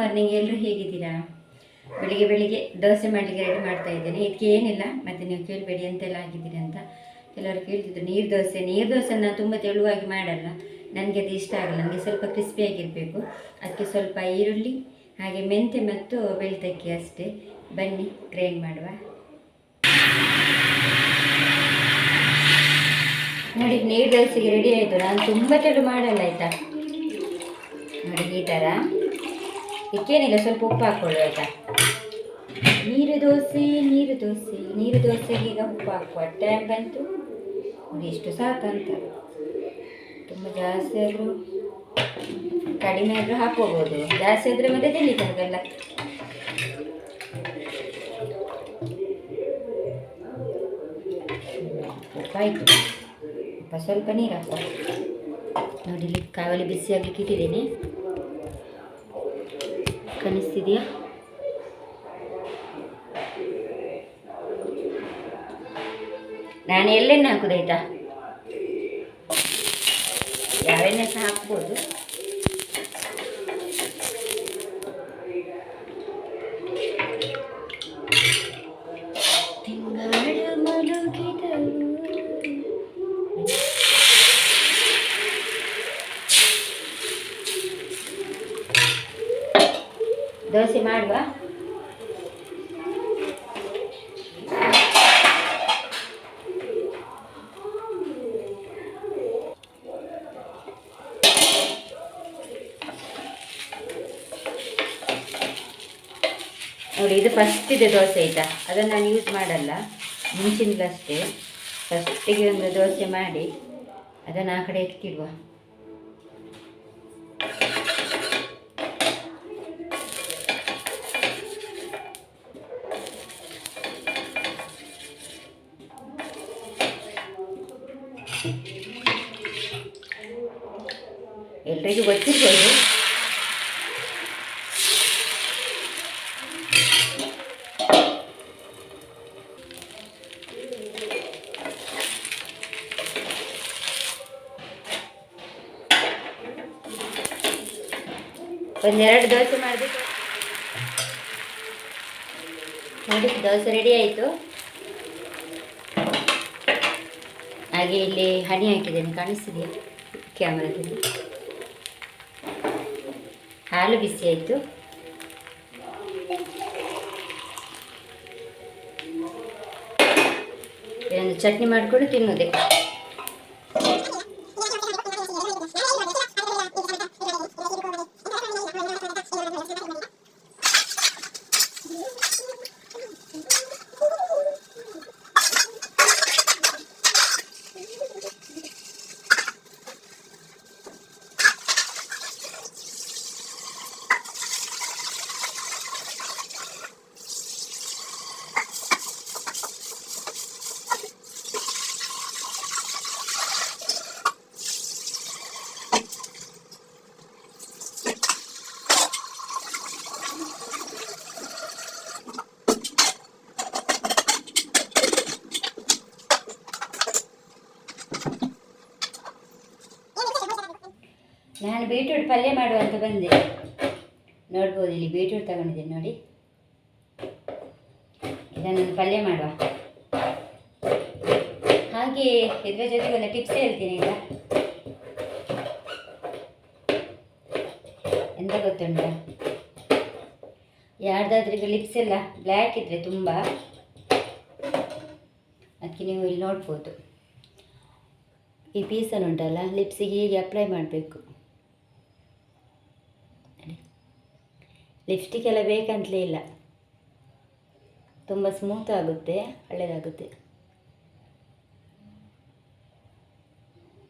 Morning ಎಲ್ಲರೂ ಹೇಗಿದ್ದೀರಾ? ಬೆಳಿಗ್ಗೆ ಬೆಳಿಗ್ಗೆ ದೋಸೆ ಮಾಡಲಿಕ್ಕೆ ರೆಡಿ ಮಾಡ್ತಾ ಇದ್ದೇನೆ. ಇದಕ್ಕೆ ಏನಿಲ್ಲ, ಮತ್ತು ನೀವು ಕೇಳಬೇಡಿ ಅಂತೆಲ್ಲ ಆಗಿದ್ದೀರಿ ಅಂತ ಕೆಲವರು ಕೇಳ್ತಿದ್ರು. ನೀರು ದೋಸೆ ನೀರು ದೋಸೆ ನಾನು ತುಂಬ ತೆಳುವಾಗಿ ಮಾಡಲ್ಲ. ನನಗೆ ಅದು ಇಷ್ಟ ಆಗಲ್ಲ. ನನಗೆ ಸ್ವಲ್ಪ ಕ್ರಿಸ್ಪಿಯಾಗಿರಬೇಕು ಅದಕ್ಕೆ ಸ್ವಲ್ಪ ಈರುಳ್ಳಿ, ಹಾಗೆ ಮೆಂತೆ ಮತ್ತು ಬೆಳ್ತಕ್ಕಿ ಅಷ್ಟೇ. ಬನ್ನಿ ಗ್ರೈಂಡ್ ಮಾಡುವ. ನೋಡಿ, ನೀರು ದೋಸೆಗೆ ರೆಡಿ ಆಯಿತು. ನಾನು ತುಂಬ ತೆಳು ಮಾಡಲ್ಲ, ಆಯಿತಾ? ನೋಡಿ, ಈ ಥರ ಇದಕ್ಕೇನಿಲ್ಲ ಸ್ವಲ್ಪ ಉಪ್ಪು ಹಾಕ್ಕೊಳ್ಳಿ ಆಯಿತಾ? ನೀರು ದೋಸೆ ನೀರು ದೋಸೆ, ನೀರು ದೋಸೆಗೆ ಈಗ ಉಪ್ಪು ಹಾಕುವ ಟೈಮ್ ಬಂತು. ನೋಡಿ ಎಷ್ಟು ಸಾಕಂತ. ತುಂಬ ಜಾಸ್ತಿ ಆದರೂ ಕಡಿಮೆ ಆದರೂ ಹಾಕೋಬೋದು ಜಾಸ್ತಿ ಆದರೆ ಮತ್ತೆ ತಿನ್ಲಿಕ್ಕಾಗಲ್ಲ ಉಪ್ಪಾಯಿತು ಉಪ್ಪ ಸ್ವಲ್ಪ ನೀರು ಹಾಕುವ. ನೋಡಿ ಕಾವಲಿ ಬಿಸಿಯಾಗಿ ಇಟ್ಟಿದ್ದೇನೆ. ಕಾಣಿಸ್ತಿದೆಯಾ ನಾನು ಎಲ್ಲೆಣ್ಣೆ ಹಾಕೋದು ಆಯಿತಾ? ಯಾವೆಣ್ಣೆ ಸಹ ಹಾಕ್ಬೋದು. ದೋಸೆ ಮಾಡುವ? ನೋಡಿ, ಇದು ಫಸ್ಟ್ ಇದೆ ದೋಸೆ ಆಯಿತಾ? ಅದನ್ನು ನಾನು ಯೂಸ್ ಮಾಡಲ್ಲ. ಮುಂಚಿನದು ಅಷ್ಟೇ ಫಸ್ಟಿಗೆ ಒಂದು ದೋಸೆ ಮಾಡಿ, ಅದನ್ನು ಆ ಕಡೆ ಎತ್ತಿಡುವ. ಒಂದೆರಡು ದೋಸೆ ಮಾಡಬೇಕು. ನೋಡಿ ದೋಸೆ ರೆಡಿ ಆಯಿತು. ಹಾಗೆ ಇಲ್ಲಿ ಹನಿ ಹಾಕಿದ್ದೇನೆ, ಕಾಣಿಸ್ತಿದೆಯಾ? ಕ್ಯಾಮ್ರಾದಲ್ಲಿ. ಹಾಲು ಬಿಸಿ ಆಯಿತು. ಇದೊಂದು ಚಟ್ನಿ ಮಾಡಿಕೊಂಡು ತಿನ್ನೋದೆ. ಪಲ್ಯ ಮಾಡುವಂತ ಬಂದೆ. ನೋಡ್ಬೋದು, ಇಲ್ಲಿ ಬೀಟ್ರೂಟ್ ತಗೊಂಡಿದ್ದೀನಿ ನೋಡಿ. ಇದನ್ನು ಪಲ್ಯ ಮಾಡುವ. ಹಾಗೆ ಇದರ ಜೊತೆಗೆ ಒಂದು ಟಿಪ್ಸ್ ಹೇಳ್ತೀನಿ ಈಗ. ಎಂತ ಗೊತ್ತುಂಟ? ಯಾರ್ದಾದ್ರೂ ಈಗ ಲಿಪ್ಸ್ ಎಲ್ಲ ಬ್ಲ್ಯಾಕ್ ಇದ್ದರೆ ತುಂಬ. ಅದಕ್ಕೆ ನೀವು ಇಲ್ಲಿ ನೋಡ್ಬೋದು. ಈ ಪೀಸನ್ನು ಉಂಟಲ್ಲ ಲಿಪ್ಸಿಗೆ ಹೀಗೆ ಅಪ್ಲೈ ಮಾಡಬೇಕು. ಲಿಪ್ಸ್ಟಿಕ್ ಎಲ್ಲ ಬೇಕಂತಲೇ ಇಲ್ಲ. ತುಂಬ ಸ್ಮೂತ್ ಆಗುತ್ತೆ ಒಳ್ಳೆಯದಾಗುತ್ತೆ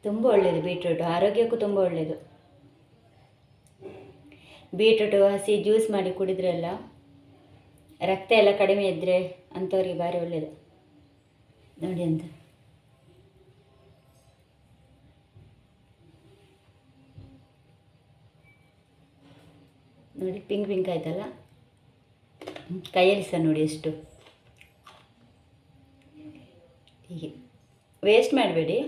ತುಂಬ ಒಳ್ಳೆಯದು ಬೀಟ್ರೂಟು ಆರೋಗ್ಯಕ್ಕೂ ತುಂಬ ಒಳ್ಳೆಯದು ಬೀಟ್ರೂಟು ಹಸಿ ಜ್ಯೂಸ್ ಮಾಡಿ ಕುಡಿದ್ರಲ್ಲ, ರಕ್ತ ಎಲ್ಲ ಕಡಿಮೆ ಇದ್ದರೆ ಅಂಥವ್ರಿಗೆ ಭಾರಿ ಒಳ್ಳೆಯದು ನೋಡಿ ಅಂತ. ನೋಡಿ ಪಿಂಕ್ ಪಿಂಕ್ ಆಯ್ತಲ್ಲ? ಕೈಯಲ್ಲಿ ಸಹ ನೋಡಿ ಎಷ್ಟು. ಹೀಗೆ. ವೇಸ್ಟ್ ಮಾಡಬೇಡಿ.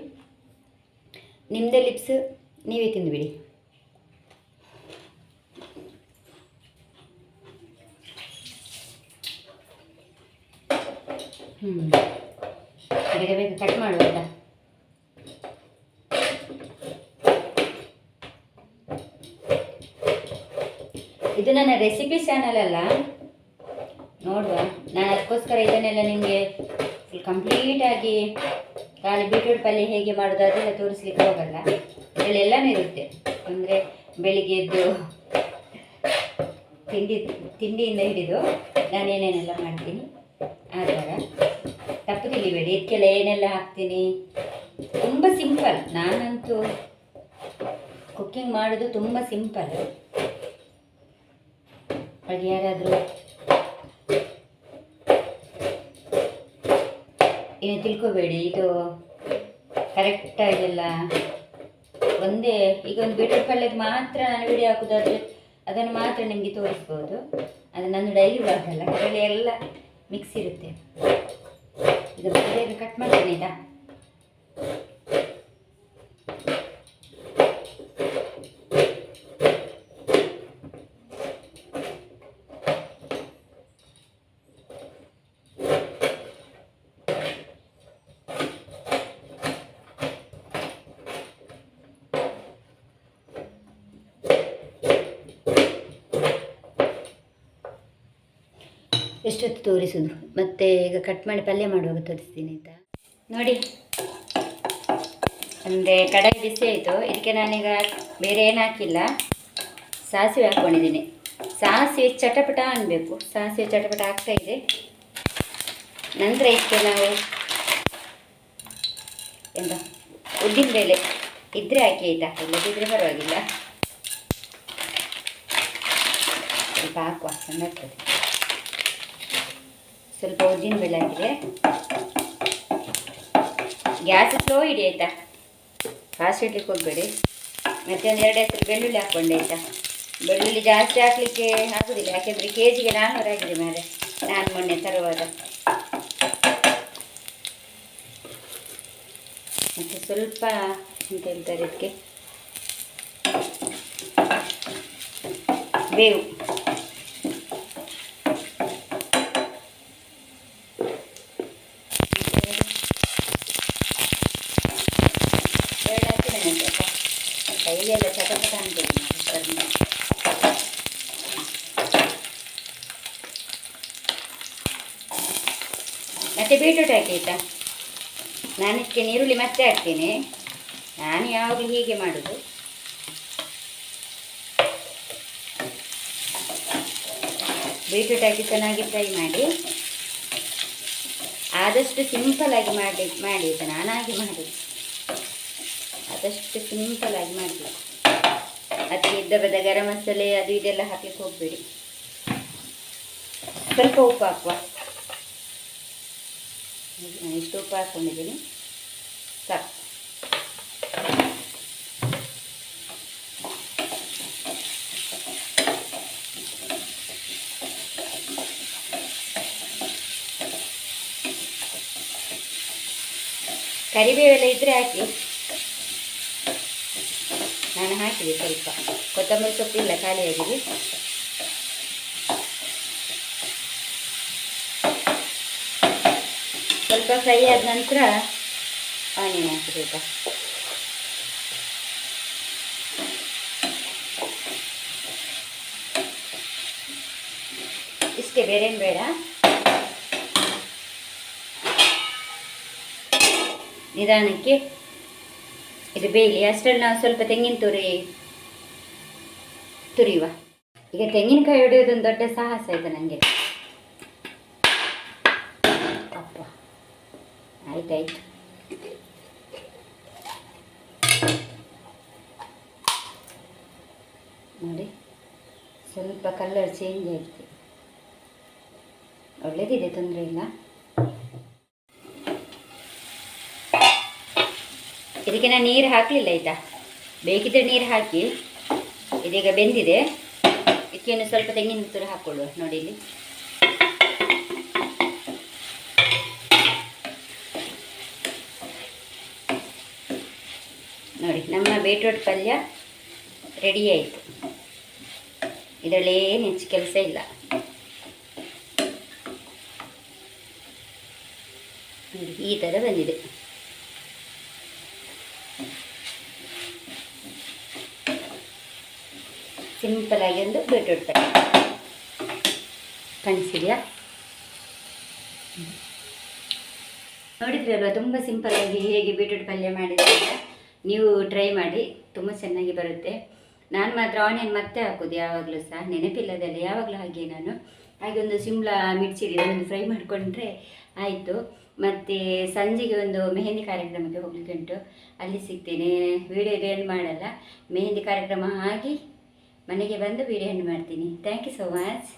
ನಿಮ್ಮದೇ ಲಿಪ್ಸ್ ನೀವೇ ತಿಂದುಬಿಡಿ. ಹ್ಞೂ ಬೇಗ ಬೇಗ ಕಟ್ ಮಾಡುವಂತ ಇದು ನನ್ನ ರೆಸಿಪಿ ಚಾನಲ್ ಅಲ್ಲ. ನೋಡುವ. ನಾನು ಅದಕ್ಕೋಸ್ಕರ ಇದನ್ನೆಲ್ಲ ನಿಮಗೆ ಫುಲ್ ಕಂಪ್ಲೀಟಾಗಿ ಖಾಲಿ ಬೀಟ್ರೂಟ್ ಪಲ್ಯ ಹೇಗೆ ಮಾಡೋದು ಅದೆಲ್ಲ ತೋರಿಸ್ಲಿಕ್ಕೆ ಹೋಗಲ್ಲ. ಇದರಲ್ಲಿ ಎಲ್ಲನೂ ಇರುತ್ತೆ. ಅಂದರೆ ಬೆಳಿಗ್ಗೆ ಎದ್ದು ತಿಂಡಿ, ತಿಂಡಿಯಿಂದ ಹಿಡಿದು ನಾನು ಏನೇನೆಲ್ಲ ಮಾಡ್ತೀನಿ. ಆ ಥರ ತಪ್ಪು ತಿಳಿಬೇಡಿ. ಇದಕ್ಕೆಲ್ಲ ಏನೆಲ್ಲ ಹಾಕ್ತೀನಿ? ತುಂಬ ಸಿಂಪಲ್ ನಾನಂತೂ ಕುಕ್ಕಿಂಗ್ ಮಾಡೋದು ತುಂಬ ಸಿಂಪಲ್ ಅದು ಯಾರಾದರೂ ಏನು ತಿಳ್ಕೊಬೇಡಿ, ಇದು ಕರೆಕ್ಟಾಗಿಲ್ಲ ಒಂದೇ, ಈಗ ಒಂದು ಬೀಟ್ರೂಟ್ ಪಲ್ಯಕ್ಕೆ ಮಾತ್ರ ನಾನು ವಿಡಿಯೋ ಹಾಕೋದಾದ್ರೆ ಅದನ್ನು ಮಾತ್ರ ನಿಮಗೆ ತೋರಿಸ್ಬೋದು. ಅದು ನನ್ನ ಡೈಲಿ ಬರ್ತಲ್ಲ ಅದರಲ್ಲಿ ಎಲ್ಲ ಮಿಕ್ಸ್ ಇರುತ್ತೆ. ಇದು ಬೇಗ ಕಟ್ ಮಾಡ್ತೀನಿ ಆಯ್ತಾ ಎಷ್ಟೊತ್ತು ತೋರಿಸೋದು ಮತ್ತೆ ಈಗ ಕಟ್ ಮಾಡಿ ಪಲ್ಯ ಮಾಡುವಾಗ ತೋರಿಸ್ತೀನಿ ಆಯಿತಾ? ನೋಡಿ. ಅಂದರೆ ಕಡಾಯಿ ಬಿಸಿ ಆಯಿತು. ಇದಕ್ಕೆ ನಾನೀಗ ಬೇರೆ ಏನು ಹಾಕಿಲ್ಲ. ಸಾಸಿವೆ ಹಾಕ್ಕೊಂಡಿದ್ದೀನಿ. ಸಾಸಿವೆ ಚಟಪಟ ಅನ್ನಬೇಕು ಸಾಸಿವೆ ಚಟಪಟ ಆಗ್ತಾ ಇದೆ. ನಂತರ ಇದಕ್ಕೆ ನಾವು ಎಂತ? ಉದ್ದಿನ ಬೇಳೆ ಇದ್ರೆ ಹಾಕಿ ಆಯಿತಾ? ಇಲ್ಲದಿದ್ದರೆ ಪರವಾಗಿಲ್ಲ. ಸ್ವಲ್ಪ ಹಾಕುವ. ಚೆನ್ನಾಗ್ತದೆ. ಸ್ವಲ್ಪ ಉದ್ದಿನ ಬೆಳೆ ಹಾಕಿದೆ. ಗ್ಯಾಸ್ ಸ್ಲೋ ಇಡಿ ಆಯಿತಾ? ಫಾಸ್ಟ್ ಇಡ್ಲಿಕ್ಕೆ ಹೋಗಬೇಡಿ. ಮತ್ತೆ ಒಂದು ಎರಡು ಹೆಸರು ಬೆಳ್ಳುಳ್ಳಿ ಹಾಕ್ಕೊಂಡೆ ಆಯಿತಾ? ಬೆಳ್ಳುಳ್ಳಿ ಜಾಸ್ತಿ ಹಾಕಲಿಕ್ಕೆ ಆಗೋದಿಲ್ಲ, ಯಾಕೆಂದರೆ ಕೆ ಜಿಗೆ ನಾನ್ನೂರು ಆಗಿದೆ ಮಾರೆ. ನಾನು ಮೊನ್ನೆ ತರುವಾಗ. ಮತ್ತು ಸ್ವಲ್ಪ ಎಂತ ಹೇಳ್ತಾರೆ ಇದಕ್ಕೆ ಬೇವು ಎರಡು ಹಾಕಿದ್ದೇನೆ ಸ್ವಲ್ಪ ಕೈಯೆಲ್ಲ ಚಟಪಟ ಅನ್ಬೇಕು ಮತ್ತೆ ಬೀಟ್ರೂಟ್ ಹಾಕಿ ಆಯಿತಾ ನಾನು ಈರುಳ್ಳಿ ಮತ್ತೆ ಹಾಕ್ತೀನಿ. ನಾನು ಯಾವಾಗಲೂ ಹೀಗೆ ಮಾಡೋದು. ಬೀಟ್ರೂಟ್ ಹಾಕಿ ಚೆನ್ನಾಗಿ ಫ್ರೈ ಮಾಡಿ. ಆದಷ್ಟು ಸಿಂಪಲ್ ಆಗಿ ಮಾಡಿ ಮಾಡಿ ಆಯಿತಾ ನಾನಾಗಿ ಮಾಡೋದು ಆದಷ್ಟು ಸಿಂಪಲ್ ಆಗಿ ಮಾಡಬೇಕು ಅದಕ್ಕೆ ಇದ್ದ ಬದ ಗರಂ ಮಸಾಲೆ ಅದು ಇದೆಲ್ಲ ಹಾಕ್ಲಿಕ್ಕೆ ಹೋಗಬೇಡಿ. ಸ್ವಲ್ಪ ಉಪ್ಪು ಹಾಕುವ. ಇಷ್ಟು ಉಪ್ಪು ಹಾಕ್ಕೊಂಡಿದ್ದೀನಿ ಸಾಕು ಕರಿಬೇವೆಲ್ಲ ಇದ್ದರೆ ಹಾಕಿ. ನಾನು ಹಾಕಿದೆ ಸ್ವಲ್ಪ. ಕೊತ್ತಂಬರಿ ಸೊಪ್ಪಿಲ್ಲ ಖಾಲಿಯಾಗಿದೆ ಸ್ವಲ್ಪ ಫ್ರೈ ಆದ ನಂತರ ಆನಿಯನ್ ಹಾಕಬೇಕು. ಇಷ್ಟೇ ಬೇರೇನು ಬೇಡ. ನಿಧಾನಕ್ಕೆ ಇದು ಬೇಯಲಿ. ಅಷ್ಟರಲ್ಲಿ ನಾವು ಸ್ವಲ್ಪ ತೆಂಗಿನ ತುರಿ ತುರಿಯುವ. ಈಗ ತೆಂಗಿನಕಾಯಿ ಹೊಡೆಯೋದೊಂದು ದೊಡ್ಡ ಸಾಹಸ ಇದೆ ನನಗೆ ಆಯ್ತಾಯ್ತು ನೋಡಿ, ಸ್ವಲ್ಪ ಕಲರ್ ಚೇಂಜ್ ಆಗಿದೆ ಒಳ್ಳೆದಿದೆ ತೊಂದರೆ ಇಲ್ಲ. ಇದಕ್ಕೆ ನಾನು ನೀರು ಹಾಕಲಿಲ್ಲ ಆಯಿತಾ? ಬೇಕಿದ್ರೆ ನೀರು ಹಾಕಿ. ಇದೀಗ ಬೆಂದಿದೆ. ಇದಕ್ಕೇನು ಸ್ವಲ್ಪ ತೆಂಗಿನ ತುರಿ ಹಾಕ್ಕೊಳ್ಳುವ ನೋಡಿ ಇಲ್ಲಿ ನೋಡಿ ನಮ್ಮ ಬೀಟ್ರೂಟ್ ಪಲ್ಯ ರೆಡಿ ಆಯಿತು. ಇದರಲ್ಲಿ ಏನು ಹೆಚ್ಚು ಕೆಲಸ ಇಲ್ಲ. ಈ ಥರ ಬಂದಿದೆ. ಸಿಂಪಲ್ ಆಗಿ ಒಂದು ಬೀಟ್ರೂಟ್ ಪಲ್ಯ. ಕಾಣಿಸಿದೆಯಾ? ನೋಡಿದ್ರಲ್ವ, ತುಂಬ ಸಿಂಪಲ್ ಆಗಿ ಹೇಗೆ ಬೀಟ್ರೂಟ್ ಪಲ್ಯ ಮಾಡಿದ್ರೆ ಅಂತ? ನೀವು ಟ್ರೈ ಮಾಡಿ, ತುಂಬ ಚೆನ್ನಾಗಿ ಬರುತ್ತೆ. ನಾನು ಮಾತ್ರ ಆನಿಯನ್ ಮತ್ತೆ ಹಾಕೋದು, ಯಾವಾಗಲೂ ಸಹ. ನೆನಪಿಲ್ಲದಲ್ಲ ಯಾವಾಗಲೂ ಹಾಗೆ ನಾನು. ಹಾಗೆ ಒಂದು ಸಿಮ್ಲಾ ಮಿರ್ಚಿ ನಾನು ಫ್ರೈ ಮಾಡಿಕೊಂಡ್ರೆ ಆಯಿತು. ಮತ್ತು ಸಂಜೆಗೆ ಒಂದು ಮೆಹಂದಿ ಕಾರ್ಯಕ್ರಮಕ್ಕೆ ಹೋಗ್ಲಿಕ್ಕೆ ಉಂಟು. ಅಲ್ಲಿ ಸಿಗ್ತೇನೆ. ವಿಡಿಯೋ ಏನು ಮಾಡಲ್ಲ. ಮೆಹಂದಿ ಕಾರ್ಯಕ್ರಮ ಆಗಿ ಮನೆಗೆ ಬಂದು ವೀಡಿಯೋ ಎಂಡ್ ಮಾಡ್ತೀನಿ. ಥ್ಯಾಂಕ್ ಯು ಸೋ ಮಚ್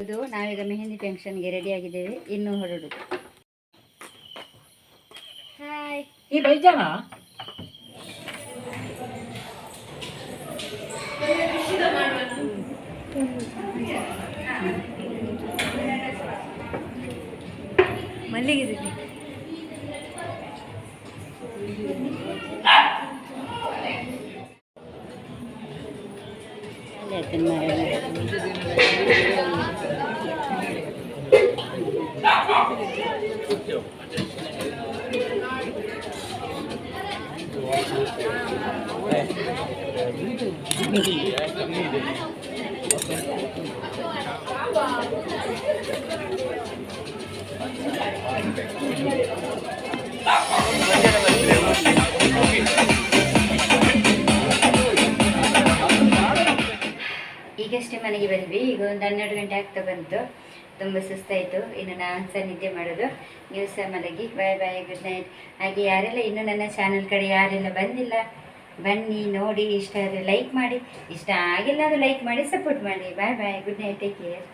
ಇದು ನಾವೀಗ ಮೆಹಂದಿ ಫಂಕ್ಷನ್ಗೆ ರೆಡಿ ಆಗಿದ್ದೇವೆ. ಇನ್ನೂ ಹೊರಡುದು. ಹಾಯ್ ভুলে গেছি Thank you. ಈಗಷ್ಟೇ ಮನೆಗೆ ಬಂದ್ವಿ. ಈಗ ಒಂದು ಹನ್ನೆರಡು ಗಂಟೆ ಆಗ್ತಾ ಬಂತು. ತುಂಬ ಸುಸ್ತಾಯಿತು. ಇನ್ನು ನಾನು ಸಹ ನಿದ್ದೆ ಮಾಡೋದು. ನೀವು ಸಹ ಮಲಗಿ. ಬಾಯ್ ಬಾಯ್ ಗುಡ್ ನೈಟ್ ಹಾಗೆ ಯಾರೆಲ್ಲ ಇನ್ನೂ ನನ್ನ ಚಾನಲ್ ಕಡೆ ಯಾರೆಲ್ಲ ಬಂದಿಲ್ಲ, ಬನ್ನಿ, ನೋಡಿ, ಇಷ್ಟ ಆದರೆ ಲೈಕ್ ಮಾಡಿ. ಇಷ್ಟ ಆಗಿಲ್ಲ ಅದು ಲೈಕ್ ಮಾಡಿ ಸಪೋರ್ಟ್ ಮಾಡಿ. Bye bye good night take care